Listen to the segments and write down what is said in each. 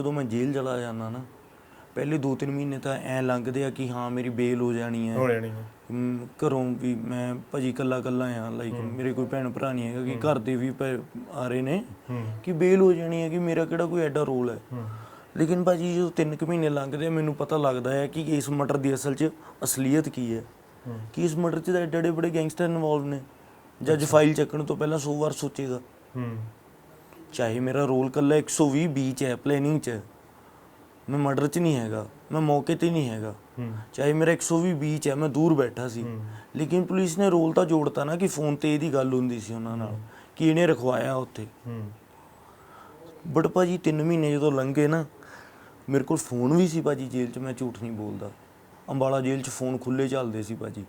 ਜਦੋਂ ਮੈਂ ਜੇਲ੍ਹ ਚਲਾ ਜਾਂਦਾ ਨਾ ਪਹਿਲੇ 2-3 ਮਹੀਨੇ ਤਾਂ ਐ ਲੰਘਦੇ ਆ ਕਿ ਹਾਂ ਮੇਰੀ ਬੇਲ ਹੋ ਜਾਣੀ ਹੈ। ਹੋ ਜਾਣੀ ਹੈ। ਹਮ, ਘਰੋਂ ਵੀ ਮੈਂ ਭਾਜੀ ਕੱਲਾ ਕੱਲਾ ਆ ਲਾਈਕ ਮੇਰੇ ਕੋਈ ਭੈਣ ਭਰਾ ਨਹੀਂ ਹੈਗਾ ਕਿ ਘਰ ਦੇ ਵੀ ਆ ਰਹੇ ਨੇ ਹੂੰ ਕਿ ਬੇਲ ਹੋ ਜਾਣੀ ਹੈ ਕਿ ਮੇਰਾ ਕਿਹੜਾ ਕੋਈ ਐਡਾ ਰੋਲ ਹੈ। ਹੂੰ ਲੇਕਿਨ ਭਾਜੀ ਜਦੋਂ 3 ਕੁ ਮਹੀਨੇ ਲੰਘਦੇ ਆ ਮੈਨੂੰ ਪਤਾ ਲੱਗਦਾ ਹੈ ਕਿ ਇਸ ਮਟਰ ਦੀ ਅਸਲ 'ਚ ਅਸਲੀਅਤ ਕੀ ਹੈ। ਹੂੰ ਕਿ ਇਸ ਮਟਰ 'ਚ ਤਾਂ ਐਡੇ ਐਡੇ ਬੜੇ ਗੈਂਗਸਟਰ ਇਨਵੋਲਵ ਨੇ। ਜੱਜ ਫਾਈਲ ਚੱਕਣ ਤੋਂ ਪਹਿਲਾਂ 100 ਵਾਰ ਸੋਚੇਗਾ। ਹੂੰ ਚਾਹੇ ਮੇਰਾ ਰੋਲ ਕੱਲਾ 120 ਬੀ ਚ ਹੈ ਪਲੈਨਿੰਗ ਚ। ਮੈਂ ਮਰਡਰ ਚ ਨਹੀਂ ਹੈਗਾ ਮੈਂ ਮੌਕੇ ਤੇ ਨਹੀਂ ਹੈਗਾ। ਚਾਹੇ ਮੇਰਾ 120 ਬੀ ਚ ਹੈ ਮੈਂ ਦੂਰ ਬੈਠਾ ਸੀ। ਲੇਕਿਨ ਪੁਲਿਸ ਨੇ ਰੋਲ ਤਾਂ ਜੋੜਤਾ ਨਾ ਕਿ ਫੋਨ ਤੇ ਇਹਦੀ ਗੱਲ ਹੁੰਦੀ ਸੀ ਉਹਨਾਂ ਨਾਲ ਕਿ ਇਹਨੇ ਰਖਵਾਇਆ ਉੱਥੇ। ਬਟ ਭਾਜੀ 3 ਮਹੀਨੇ ਜਦੋਂ ਲੰਘੇ ਨਾ ਮੇਰੇ ਕੋਲ ਫੋਨ ਵੀ ਸੀ ਭਾਜੀ ਜੇਲ੍ਹ 'ਚ ਮੈਂ ਝੂਠ ਨਹੀਂ ਬੋਲਦਾ। ਅੰਬਾਲਾ ਜੇਲ੍ਹ 'ਚ ਫੋਨ ਖੁੱਲੇ ਚੱਲਦੇ ਸੀ ਭਾਜੀ।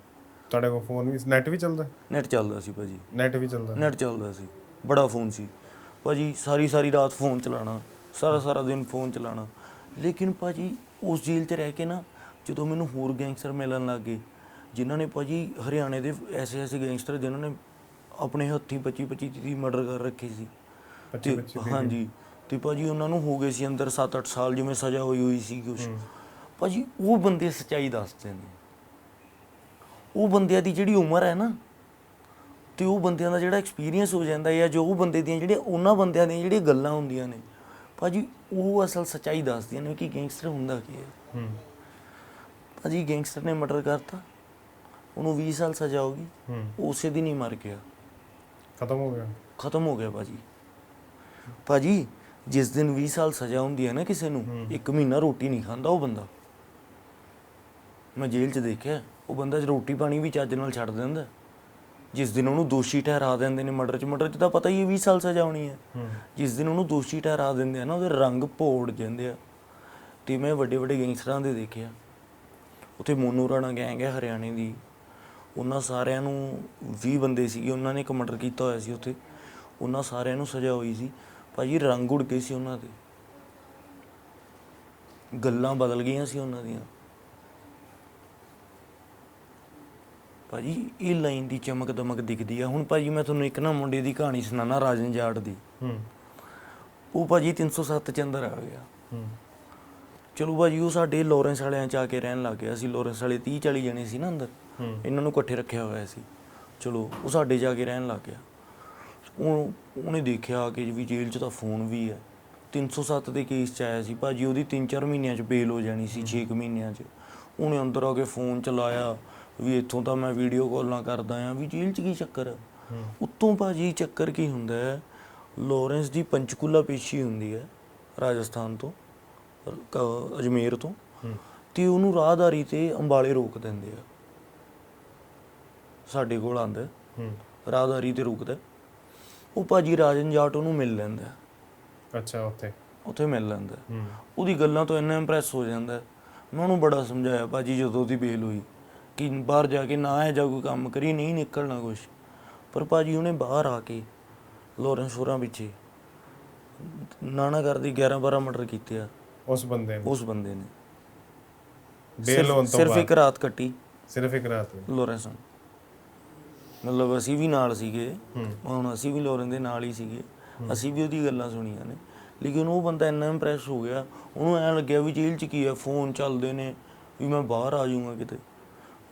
ਤੁਹਾਡੇ ਕੋਲ ਫੋਨ ਵੀ ਨੈਟ ਵੀ ਚੱਲਦਾ? ਨੈਟ ਚੱਲਦਾ ਸੀ ਭਾਜੀ। ਨੈਟ ਵੀ ਚੱਲਦਾ? ਨੈਟ ਚੱਲਦਾ ਸੀ। ਬੜਾ ਫੋਨ ਸੀ। ਭਾਜੀ ਸਾਰੀ ਸਾਰੀ ਰਾਤ ਫੋਨ ਚਲਾਣਾ ਸਾਰਾ ਸਾਰਾ ਦਿਨ ਫੋਨ ਚਲਾਣਾ ਲੇਕਿਨ ਭਾਜੀ ਉਸ ਜੇਲ੍ਹ 'ਚ ਰਹਿ ਕੇ ਨਾ ਜਦੋਂ ਮੈਨੂੰ ਹੋਰ ਗੈਂਗਸਟਰ ਮਿਲਣ ਲੱਗੇ ਜਿਨ੍ਹਾਂ ਨੇ ਭਾਜੀ ਹਰਿਆਣੇ ਦੇ ਐਸੇ ਐਸੇ ਗੈਂਗਸਟਰ ਜਿਨ੍ਹਾਂ ਨੇ ਆਪਣੇ ਹੱਥੀਂ 25 25 30 ਮਰਡਰ ਕਰ ਰੱਖੇ ਸੀ। 25 ਤੇ 25 ਹਾਂਜੀ ਤੇ ਭਾਜੀ ਉਹਨਾਂ ਨੂੰ ਹੋ ਗਏ ਸੀ ਅੰਦਰ 7-8 ਸਾਲ ਜਿਵੇਂ ਸਜ਼ਾ ਹੋਈ ਹੋਈ ਸੀ ਕੁਛ। ਭਾਜੀ ਉਹ ਬੰਦੇ ਸੱਚਾਈ ਦੱਸਦੇ ਨੇ ਉਹ ਬੰਦਿਆਂ ਦੀ ਜਿਹੜੀ ਉਮਰ ਹੈ ਨਾ ਤੇ ਉਹ ਬੰਦਿਆਂ ਦਾ ਜਿਹੜਾ ਐਕਸਪੀਰੀਅੰਸ ਹੋ ਜਾਂਦਾ ਹੈ ਜਾਂ ਜੋ ਉਹ ਬੰਦੇ ਦੀਆਂ ਜਿਹੜੀਆਂ ਉਹਨਾਂ ਬੰਦਿਆਂ ਦੀਆਂ ਜਿਹੜੀਆਂ ਗੱਲਾਂ ਹੁੰਦੀਆਂ ਨੇ ਭਾਜੀ ਉਹ ਅਸਲ ਸੱਚਾਈ ਦੱਸਦੀਆਂ ਨੇ ਕਿ ਗੈਂਗਸਟਰ ਹੁੰਦਾ ਕੀ ਹੈ। ਹੂੰ। ਭਾਜੀ ਗੈਂਗਸਟਰ ਨੇ ਮਰਡਰ ਕਰਤਾ ਉਹਨੂੰ 20 ਸਾਲ ਸਜ਼ਾ ਹੋ ਗਈ ਹੂੰ। ਉਸੇ ਦਿਨ ਹੀ ਮਰ ਗਿਆ। ਖਤਮ ਹੋ ਗਿਆ? ਖਤਮ ਹੋ ਗਿਆ ਭਾਜੀ। ਭਾਜੀ ਜਿਸ ਦਿਨ 20 ਸਾਲ ਸਜ਼ਾ ਹੁੰਦੀ ਹੈ ਨਾ ਕਿਸੇ ਨੂੰ। ਇੱਕ ਮਹੀਨਾ ਰੋਟੀ ਨਹੀਂ ਖਾਂਦਾ ਉਹ ਬੰਦਾ। ਮੈਂ ਜੇਲ੍ਹ 'ਚ ਦੇਖਿਆ ਉਹ ਬੰਦਾ ਰੋਟੀ ਪਾਣੀ ਵੀ ਚੱਜ ਨਾਲ ਛੱਡ ਦਿੰਦਾ। ਜਿਸ ਦਿਨ ਉਹਨੂੰ ਦੋਸ਼ੀ ਠਹਿਰਾ ਦਿੰਦੇ ਨੇ ਮਰਡਰ 'ਚ ਮਰਡਰ 'ਚ ਤਾਂ ਪਤਾ ਹੀ ਹੈ 20 ਸਾਲ ਸਜ਼ਾ ਹੋਣੀ ਹੈ। ਜਿਸ ਦਿਨ ਉਹਨੂੰ ਦੋਸ਼ੀ ਠਹਿਰਾ ਦਿੰਦੇ ਆ ਨਾ ਉਹਦੇ ਰੰਗ ਭੋੜ ਜਾਂਦੇ ਆ। ਤੇ ਮੈਂ ਵੱਡੇ ਵੱਡੇ ਗੈਂਗਸਟਰਾਂ ਦੇ ਦੇਖਿਆ। ਉੱਥੇ ਮੋਨੂ ਰਾਣਾ ਗੈਂਗ ਹੈ ਹਰਿਆਣੇ ਦੀ। ਉਹਨਾਂ ਸਾਰਿਆਂ ਨੂੰ 20 ਬੰਦੇ ਸੀਗੇ ਉਹਨਾਂ ਨੇ ਇੱਕ ਮਰਡਰ ਕੀਤਾ ਹੋਇਆ ਸੀ ਉੱਥੇ। ਉਹਨਾਂ ਸਾਰਿਆਂ ਨੂੰ ਸਜ਼ਾ ਹੋਈ ਸੀ। ਭਾਜੀ ਰੰਗ ਉੜ ਗਏ ਸੀ ਉਹਨਾਂ ਦੇ। ਗੱਲਾਂ ਬਦਲ ਗਈਆਂ ਸੀ ਉਹਨਾਂ ਦੀਆਂ। ਭਾਜੀ ਇਹ ਲਾਈਨ ਦੀ ਚਮਕ ਦਮਕ ਦਿਖਦੀ ਆ। ਹੁਣ ਭਾਜੀ ਮੈਂ ਤੁਹਾਨੂੰ ਇੱਕ ਨਾ ਮੁੰਡੇ ਦੀ ਕਹਾਣੀ ਸੁਣਾਣਾ ਰਾਜਨ ਜਾਟ ਦੀ। ਹੂੰ। ਉਹ ਭਾਜੀ 307 ਚ ਅੰਦਰ ਆ ਗਿਆ। ਹੂੰ। ਚਲੋ ਭਾਜੀ ਉਹ ਸਾਡੇ ਲੋਰੈਂਸ ਵਾਲਿਆਂ ਚ ਆ ਕੇ ਰਹਿਣ ਲੱਗ ਗਿਆ। ਸੀ ਲੋਰੈਂਸ ਵਾਲੇ 30 40 ਜਣੇ ਸੀ ਨਾ ਅੰਦਰ। ਇਹਨਾਂ ਨੂੰ ਇਕੱਠੇ ਰੱਖਿਆ ਹੋਇਆ ਸੀ। ਚਲੋ ਉਹ ਸਾਡੇ ਜਾ ਕੇ ਰਹਿਣ ਲੱਗ ਗਿਆ। ਉਹ ਉਹਨੇ ਦੇਖਿਆ ਕਿ ਵੀ ਜੇਲ੍ਹ 'ਚ ਤਾਂ ਫੋਨ ਵੀ ਹੈ 307 ਦੇ ਕੇਸ 'ਚ ਆਇਆ ਸੀ। ਭਾਜੀ ਉਹਦੀ 3-4 ਮਹੀਨਿਆਂ 'ਚ ਬੇਲ ਹੋ ਜਾਣੀ ਸੀ 6 ਮਹੀਨਿਆਂ 'ਚ। ਉਹਨੇ ਅੰਦਰ ਆ ਕੇ ਫੋਨ ਚਲਾਇਆ। ਵੀ ਇੱਥੋਂ ਤਾਂ ਮੈਂ ਵੀਡੀਓ ਕਾਲਾਂ ਕਰਦਾ ਆ ਵੀ ਜੇਲ੍ਹ 'ਚ ਕੀ ਚੱਕਰ ਹੈ। ਉੱਤੋਂ ਭਾਜੀ ਚੱਕਰ ਕੀ ਹੁੰਦਾ ਹੈ? ਲਾਰੈਂਸ ਦੀ ਪੰਚਕੂਲਾ ਪੇਸ਼ੀ ਹੁੰਦੀ ਹੈ ਰਾਜਸਥਾਨ ਤੋਂ ਅਜਮੇਰ ਤੋਂ। ਤੇ ਉਹਨੂੰ ਰਾਹਦਾਰੀ ਤੇ ਅੰਬਾਲੇ ਰੋਕ ਦਿੰਦੇ ਆ। ਸਾਡੇ ਕੋਲ ਆਂਦਾ ਰਾਹਦਾਰੀ ਤੇ ਰੁਕਦਾ ਉਹ ਭਾਜੀ ਰਾਜਨ ਜਾਟ ਉਹਨੂੰ ਮਿਲ ਲੈਂਦਾ ਅੱਛਾ ਉੱਥੇ। ਉੱਥੇ ਮਿਲ ਲੈਂਦਾ ਉਹਦੀ ਗੱਲਾਂ ਤੋਂ ਇੰਨਾ ਇੰਪ੍ਰੈਸ ਹੋ ਜਾਂਦਾ ਮੈਂ ਉਹਨੂੰ ਬੜਾ ਸਮਝਾਇਆ ਭਾਜੀ ਜਦੋਂ ਉਹਦੀ ਬੇਲ ਹੋਈ। ਕਿ ਬਾਹਰ ਜਾ ਕੇ ਨਾ ਹੈ ਜਾ ਕੋਈ ਕੰਮ ਕਰੀ ਨਹੀਂ ਨਿਕਲਣਾ ਕੁਛ। ਪਰ ਭਾਜੀ ਉਹਨੇ ਬਾਹਰ ਆ ਕੇ ਲੋਰੈਂਸ ਹੋਰਾਂ ਪਿੱਛੇ ਨਾਨਾ ਕਰਦੀ 11 12 ਮਰਡਰ ਕੀਤੇ ਆ। ਉਸ ਬੰਦੇ ਨੇ? ਉਸ ਬੰਦੇ ਨੇ। ਬੇਲ ਹੋਣ ਤੋਂ ਸਿਰਫ ਇੱਕ ਰਾਤ ਕੱਟੀ। ਸਿਰਫ ਇੱਕ ਰਾਤ ਲੋਰੈਂਸ। ਮਤਲਬ ਅਸੀਂ ਵੀ ਨਾਲ ਸੀਗੇ। ਹੁਣ ਅਸੀਂ ਵੀ ਲੋਰਨ ਦੇ ਨਾਲ ਹੀ ਸੀਗੇ। ਅਸੀਂ ਵੀ ਉਹਦੀ ਗੱਲਾਂ ਸੁਣੀਆਂ ਨੇ। ਲੇਕਿਨ ਉਹ ਬੰਦਾ ਇੰਨਾ ਇੰਪ੍ਰੈਸ ਹੋ ਗਿਆ। ਉਹਨੂੰ ਐਂ ਲੱਗਿਆ ਵੀ ਜੇਲ੍ਹ 'ਚ ਕੀ ਹੈ ਫੋਨ ਚੱਲਦੇ ਨੇ ਵੀ ਮੈਂ ਬਾਹਰ ਆ ਜਾਊਂਗਾ ਕਿਤੇ।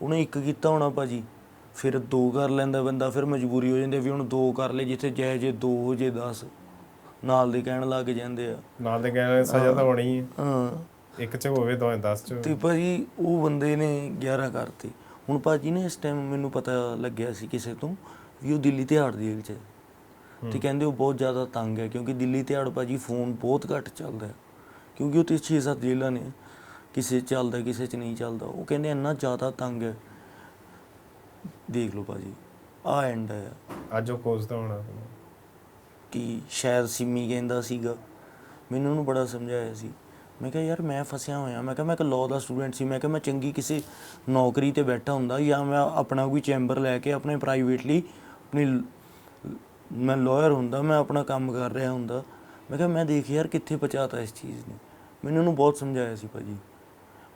ਉਹਨੇ ਇੱਕ ਕੀਤਾ ਹੋਣਾ ਭਾਜੀ ਫਿਰ ਦੋ ਕਰ ਲੈਂਦਾ ਬੰਦਾ ਫਿਰ ਮਜਬੂਰੀ ਹੋ ਜਾਂਦੀ ਵੀ ਹੁਣ ਦੋ ਕਰ ਲੈ ਜਿੱਥੇ ਜੈ ਜੇ ਦੋ ਹੋ ਜੇ 10 ਨਾਲ ਦੇ ਕਹਿਣ ਲੱਗ ਜਾਂਦੇ ਆ। ਨਾਲ ਦੇ ਕਹਿੰਦੇ ਸਜ਼ਾ ਤਾਂ ਹੋਣੀ ਹੈ ਹਾਂ। ਇੱਕ ਚ ਹੋਵੇ ਦੋਵੇਂ 10 ਚ ਤੇ ਭਾਜੀ ਉਹ ਬੰਦੇ ਨੇ 11 ਕਰਤੇ। ਹੁਣ ਭਾਜੀ ਨੇ ਇਸ ਟਾਈਮ ਮੈਨੂੰ ਪਤਾ ਲੱਗਿਆ ਸੀ ਕਿਸੇ ਤੋਂ ਵੀ ਉਹ ਦਿੱਲੀ ਤਿਹਾੜ ਦੀ ਜੇਲ੍ਹ 'ਚ ਹੈ। ਤੇ ਕਹਿੰਦੇ ਉਹ ਬਹੁਤ ਜ਼ਿਆਦਾ ਤੰਗ ਹੈ ਕਿਉਂਕਿ ਦਿੱਲੀ ਤਿਹਾੜ ਭਾਜੀ ਫੋਨ ਬਹੁਤ ਘੱਟ ਚੱਲਦਾ ਹੈ। ਕਿਉਂਕਿ ਉਹ ਤੇ 6-7 ਜੇਲ੍ਹਾਂ ਨੇ। ਕਿਸੇ 'ਚ ਚੱਲਦਾ ਕਿਸੇ 'ਚ ਨਹੀਂ ਚੱਲਦਾ। ਉਹ ਕਹਿੰਦੇ ਇੰਨਾ ਜ਼ਿਆਦਾ ਤੰਗ ਹੈ। ਦੇਖ ਲਓ ਭਾਜੀ ਆ ਐਂਡ ਹੈ। ਅੱਜ ਉਹ ਕੋਸਦਾ ਹੋਣਾ। ਕਿ ਸ਼ਾਇਦ ਸਿੰਮੀ ਕਹਿੰਦਾ ਸੀਗਾ। ਮੈਨੂੰ ਉਹਨੂੰ ਬੜਾ ਸਮਝਾਇਆ ਸੀ। ਮੈਂ ਕਿਹਾ ਯਾਰ ਮੈਂ ਫਸਿਆ ਹੋਇਆ। ਮੈਂ ਕਿਹਾ ਮੈਂ ਇੱਕ ਲਾਅ ਦਾ ਸਟੂਡੈਂਟ ਸੀ। ਮੈਂ ਕਿਹਾ ਮੈਂ ਚੰਗੀ ਕਿਸੇ ਨੌਕਰੀ ਤੇ ਬੈਠਾ ਹੁੰਦਾ ਜਾਂ ਮੈਂ ਆਪਣਾ ਕੋਈ ਚੈਂਬਰ ਲੈ ਕੇ ਆਪਣੇ ਪ੍ਰਾਈਵੇਟਲੀ ਆਪਣੀ ਮੈਂ ਲਾਇਰ ਹੁੰਦਾ ਮੈਂ ਆਪਣਾ ਕੰਮ ਕਰ ਰਿਹਾ ਹੁੰਦਾ। ਮੈਂ ਕਿਹਾ ਮੈਂ ਦੇਖ ਯਾਰ ਕਿੱਥੇ ਪਹੁੰਚਾਤਾ ਇਸ ਚੀਜ਼ ਨੇ। ਮੈਨੂੰ ਉਹਨੂੰ ਬਹੁਤ ਸਮਝਾਇਆ ਸੀ ਭਾਜੀ।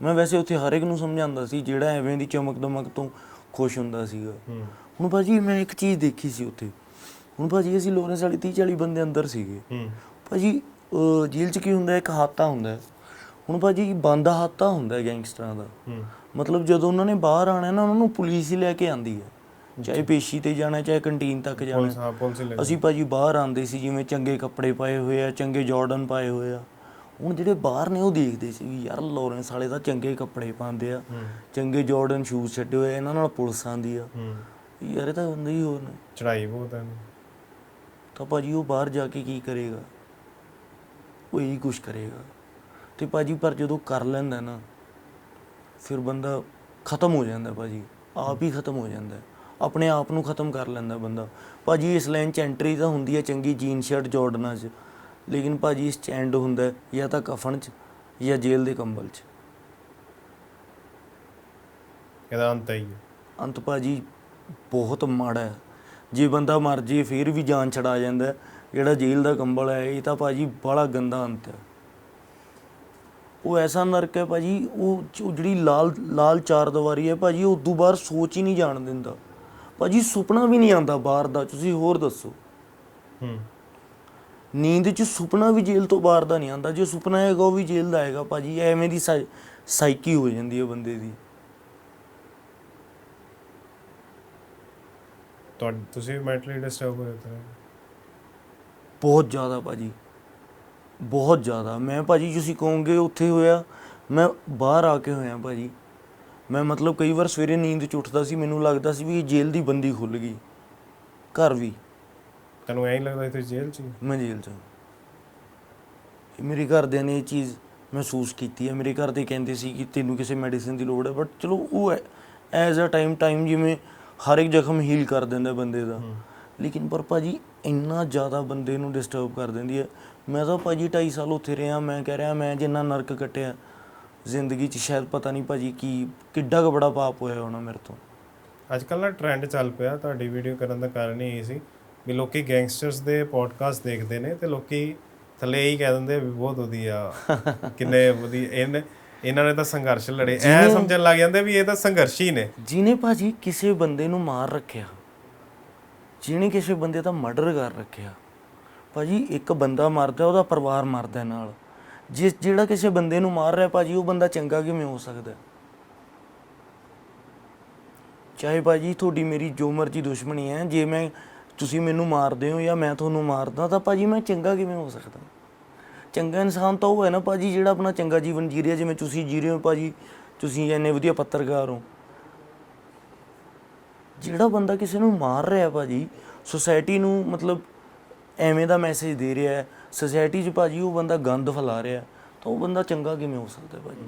ਮੈਂ ਵੈਸੇ ਉੱਥੇ ਹਰ ਇੱਕ ਨੂੰ ਸਮਝਾਉਂਦਾ ਸੀ ਜਿਹੜਾ ਐਵੇਂ ਦੀ ਚਮਕ ਦਮਕ ਤੋਂ ਖੁਸ਼ ਹੁੰਦਾ ਸੀਗਾ। ਹੁਣ ਭਾਜੀ ਮੈਂ ਇੱਕ ਚੀਜ਼ ਦੇਖੀ ਸੀ ਉੱਥੇ। ਹੁਣ ਭਾਜੀ ਅਸੀਂ ਲੋਰੈਂਸ ਵਾਲੀ 30 40 ਬੰਦੇ ਅੰਦਰ ਸੀਗੇ। ਭਾਜੀ ਜੇਲ੍ਹ 'ਚ ਕੀ ਹੁੰਦਾ ਇੱਕ ਹਾਤਾ ਹੁੰਦਾ। ਹੁਣ ਭਾਜੀ ਬੰਦ ਹਾਤਾ ਹੁੰਦਾ ਗੈਂਗਸਟਰਾਂ ਦਾ। ਮਤਲਬ ਜਦੋਂ ਉਹਨਾਂ ਨੇ ਬਾਹਰ ਆਣਾ ਨਾ ਉਹਨਾਂ ਨੂੰ ਪੁਲਿਸ ਹੀ ਲੈ ਕੇ ਆਂਦੀ ਹੈ। ਚਾਹੇ ਪੇਸ਼ੀ ਤੇ ਜਾਣਾ ਚਾਹੇ ਕੰਟੀਨ ਤੱਕ ਜਾਣਾ। ਅਸੀਂ ਭਾਜੀ ਬਾਹਰ ਆਂਦੇ ਸੀ ਜਿਵੇਂ ਚੰਗੇ ਕੱਪੜੇ ਪਾਏ ਹੋਏ ਆ ਚੰਗੇ ਜਾਰਡਨ ਪਾਏ ਹੋਏ ਆ। ਹੁਣ ਜਿਹੜੇ ਬਾਹਰ ਨੇ ਉਹ ਦੇਖਦੇ ਸੀ ਵੀ ਯਾਰ ਲਾਰੈਂਸ ਵਾਲੇ ਤਾਂ ਚੰਗੇ ਕੱਪੜੇ ਪਾਉਂਦੇ ਆ ਚੰਗੇ ਜਾਰਡਨ ਸ਼ੂਜ਼ ਛੱਡੇ ਹੋਏ ਇਹਨਾਂ ਨਾਲ ਪੁਲਿਸ ਆਂਦੀ ਆ। ਯਾਰ ਇਹ ਤਾਂ ਬੰਦੇ ਹੀ ਹੋਰ ਨੇ। ਚੜਾਈ ਬਹੁਤ ਹੈ ਤਾਂ ਭਾਜੀ ਉਹ ਬਾਹਰ ਜਾ ਕੇ ਕੀ ਕਰੇਗਾ? ਉਹ ਇਹੀ ਕੁਛ ਕਰੇਗਾ। ਤੇ ਭਾਜੀ ਪਰ ਜਦੋਂ ਕਰ ਲੈਂਦਾ ਨਾ ਫਿਰ ਬੰਦਾ ਖਤਮ ਹੋ ਜਾਂਦਾ ਭਾਜੀ। ਆਪ ਹੀ ਖਤਮ ਹੋ ਜਾਂਦਾ। ਆਪਣੇ ਆਪ ਨੂੰ ਖਤਮ ਕਰ ਲੈਂਦਾ ਬੰਦਾ। ਭਾਜੀ ਇਸ ਲਾਈਨ ਚ ਐਂਟਰੀ ਤਾਂ ਹੁੰਦੀ ਹੈ ਚੰਗੀ ਜੀਨ ਸ਼ਰਟ ਜਾਰਡਨਾਂ 'ਚ। ਲੇਕਿਨ ਭਾਜੀ ਐਂਡ ਹੁੰਦਾ ਜਾਂ ਤਾਂ ਕਫਨ 'ਚ ਜਾਂ ਜੇਲ੍ਹ ਦੇ ਕੰਬਲ 'ਚ। ਇਹਦਾ ਅੰਤ ਹੀ। ਅੰਤ ਭਾਜੀ ਬਹੁਤ ਮਾੜਾ ਹੈ। ਜੇ ਬੰਦਾ ਮਰ ਜੇ ਫਿਰ ਵੀ ਜਾਨ ਛਡਾ ਜਾਂਦਾ। ਜਿਹੜਾ ਜੇਲ੍ਹ ਦਾ ਕੰਬਲ ਹੈ ਇਹ ਤਾਂ ਭਾਜੀ ਬੜਾ ਗੰਦਾ ਅੰਤ ਹੈ। ਉਹ ਐਸਾ ਨਰਕ ਹੈ ਭਾਜੀ ਉਹ ਉਹ ਜਿਹੜੀ ਲਾਲ ਲਾਲ ਚਾਰ ਦੀਵਾਰੀ ਹੈ ਭਾਜੀ ਉਹ ਉਦੋਂ ਬਾਹਰ ਸੋਚ ਹੀ ਨਹੀਂ ਜਾਣ ਦਿੰਦਾ। ਭਾਜੀ ਸੁਪਨਾ ਵੀ ਨਹੀਂ ਆਉਂਦਾ ਬਾਹਰ ਦਾ ਤੁਸੀਂ ਹੋਰ ਦੱਸੋ। ਹੂੰ। ਨੀਂਦ 'ਚ ਸੁਪਨਾ ਵੀ ਜੇਲ੍ਹ ਤੋਂ ਬਾਹਰ ਦਾ ਨਹੀਂ ਆਉਂਦਾ। ਜੇ ਸੁਪਨਾ ਹੈਗਾ ਉਹ ਵੀ ਜੇਲ੍ਹ ਦਾ ਹੈਗਾ ਭਾਜੀ। ਐਵੇਂ ਦੀ ਸਾਈ- ਸਾਈਕੀ ਹੋ ਜਾਂਦੀ ਹੈ ਬੰਦੇ ਦੀ। ਤੁਹਾਡੇ ਤੁਸੀਂ ਮੈਂਟਲੀ ਡਿਸਟਰਬ ਹੋਏ ਤਾਂ ਬਹੁਤ ਜ਼ਿਆਦਾ ਭਾਜੀ। ਬਹੁਤ ਜ਼ਿਆਦਾ। ਮੈਂ ਭਾਜੀ ਤੁਸੀਂ ਕਹੋਗੇ ਉੱਥੇ ਹੋਇਆ ਮੈਂ ਬਾਹਰ ਆ ਕੇ ਹੋਇਆ ਭਾਜੀ। ਮੈਂ ਮਤਲਬ ਕਈ ਵਾਰ ਸਵੇਰੇ ਨੀਂਦ ਚ ਉੱਠਦਾ ਸੀ ਮੈਨੂੰ ਲੱਗਦਾ ਸੀ ਵੀ ਇਹ ਜੇਲ੍ਹ ਦੀ ਬੰਦੀ ਖੁੱਲ ਗਈ। ਘਰ ਵੀ। ਤੈਨੂੰ ਐਂ ਲੱਗਦਾ ਤੁਸੀਂ ਜੇਲ੍ਹ 'ਚ ਹੀ? ਮੈਂ ਜੇਲ੍ਹ ਚ ਹਾਂ। ਇਹ ਮੇਰੇ ਘਰਦਿਆਂ ਨੇ ਇਹ ਚੀਜ਼ ਮਹਿਸੂਸ ਕੀਤੀ ਹੈ। ਮੇਰੇ ਘਰ ਦੇ ਕਹਿੰਦੇ ਸੀ ਕਿ ਤੈਨੂੰ ਕਿਸੇ ਮੈਡੀਸਿਨ ਦੀ ਲੋੜ ਹੈ ਬਟ ਚਲੋ ਉਹ ਐਜ਼ ਅ ਟਾਈਮ ਟਾਈਮ ਜਿਵੇਂ ਹਰ ਇੱਕ ਜ਼ਖਮ ਹੀਲ ਕਰ ਦਿੰਦਾ ਬੰਦੇ ਦਾ। ਲੇਕਿਨ ਪਰ ਭਾਜੀ ਇੰਨਾ ਜ਼ਿਆਦਾ ਬੰਦੇ ਨੂੰ ਡਿਸਟਰਬ ਕਰ ਦਿੰਦੀ ਹੈ। ਮੈਂ ਤਾਂ ਭਾਜੀ 2.5 ਸਾਲ ਉੱਥੇ ਰਿਹਾ ਮੈਂ ਕਹਿ ਰਿਹਾ ਮੈਂ ਜਿੰਨਾ ਨਰਕ ਕੱਟਿਆ ਜ਼ਿੰਦਗੀ 'ਚ ਸ਼ਾਇਦ ਪਤਾ ਨਹੀਂ ਭਾਜੀ ਕੀ ਕਿੱਡਾ ਕੁ ਬੜਾ ਪਾਪ ਹੋਇਆ ਹੋਣਾ ਮੇਰੇ ਤੋਂ। ਅੱਜ ਕੱਲ੍ਹ ਨਾ ਟ੍ਰੈਂਡ ਚੱਲ ਪਿਆ ਤੁਹਾਡੀ ਵੀਡੀਓ ਕਰਨ ਦਾ ਕਾਰਨ ਹੀ ਇਹ ਸੀ ਵੀ ਲੋਕੀ ਗੈਂਗਸਟਰਸ ਦੇ ਪੋਡਕਾਸਟ ਦੇਖਦੇ ਨੇ ਤੇ ਲੋਕੀ ਥੱਲੇ ਹੀ ਕਹਿ ਦਿੰਦੇ ਵੀ ਬਹੁਤ ਵਧੀਆ ਕਿੰਨੇ ਵਧੀਆ ਇਹਨੇ ਇਹਨਾਂ ਨੇ ਤਾਂ ਸੰਘਰਸ਼ ਲੜੇ। ਐ ਸਮਝਣ ਲੱਗ ਜਾਂਦੇ ਵੀ ਇਹ ਤਾਂ ਸੰਘਰਸ਼ੀ ਨੇ। ਜਿਹਨੇ ਭਾਜੀ ਕਿਸੇ ਬੰਦੇ ਨੂੰ ਮਾਰ ਰੱਖਿਆ ਜਿਹਨੇ ਕਿਸੇ ਬੰਦੇ ਦਾ ਮਰਡਰ ਕਰ ਰੱਖਿਆ ਭਾਜੀ ਇੱਕ ਬੰਦਾ ਮਰਦਾ ਉਹਦਾ ਪਰਿਵਾਰ ਮਰਦਾ ਨਾਲ। ਜਿਸ ਜਿਹੜਾ ਕਿਸੇ ਬੰਦੇ ਨੂੰ ਮਾਰ ਰਿਹਾ ਭਾਜੀ ਉਹ ਬੰਦਾ ਚੰਗਾ ਕਿਵੇਂ ਹੋ ਸਕਦਾ? ਹੈ? ਚਾਹੇ ਭਾਜੀ ਤੁਹਾਡੀ ਮੇਰੀ ਜੋ ਮਰਜ਼ੀ ਦੁਸ਼ਮਣੀ ਹੈ ਜੇ ਮੈਂ ਤੁਸੀਂ ਮੈਨੂੰ ਮਾਰਦੇ ਹੋ ਜਾਂ ਮੈਂ ਤੁਹਾਨੂੰ ਮਾਰਦਾ ਤਾਂ ਭਾਜੀ ਮੈਂ ਚੰਗਾ ਕਿਵੇਂ ਹੋ ਸਕਦਾ? ਚੰਗਾ ਇਨਸਾਨ ਤਾਂ ਉਹ ਹੈ ਨਾ ਭਾਜੀ ਜਿਹੜਾ ਆਪਣਾ ਚੰਗਾ ਜੀਵਨ ਜੀ ਰਿਹਾ, ਜਿਵੇਂ ਤੁਸੀਂ ਜੀ ਰਹੇ ਹੋ ਭਾਜੀ, ਤੁਸੀਂ ਇੰਨੇ ਵਧੀਆ ਪੱਤਰਕਾਰ ਹੋ। ਜਿਹੜਾ ਬੰਦਾ ਕਿਸੇ ਨੂੰ ਮਾਰ ਰਿਹਾ ਭਾਜੀ ਸੋਸਾਇਟੀ ਨੂੰ ਮਤਲਬ ਐਵੇਂ ਦਾ ਮੈਸੇਜ ਦੇ ਰਿਹਾ ਹੈ ਸੋਸਾਇਟੀ 'ਚ ਭਾਜੀ ਉਹ ਬੰਦਾ ਗੰਦ ਫੈਲਾ ਰਿਹਾ ਤਾਂ ਉਹ ਬੰਦਾ ਚੰਗਾ ਕਿਵੇਂ ਹੋ ਸਕਦਾ ਭਾਜੀ?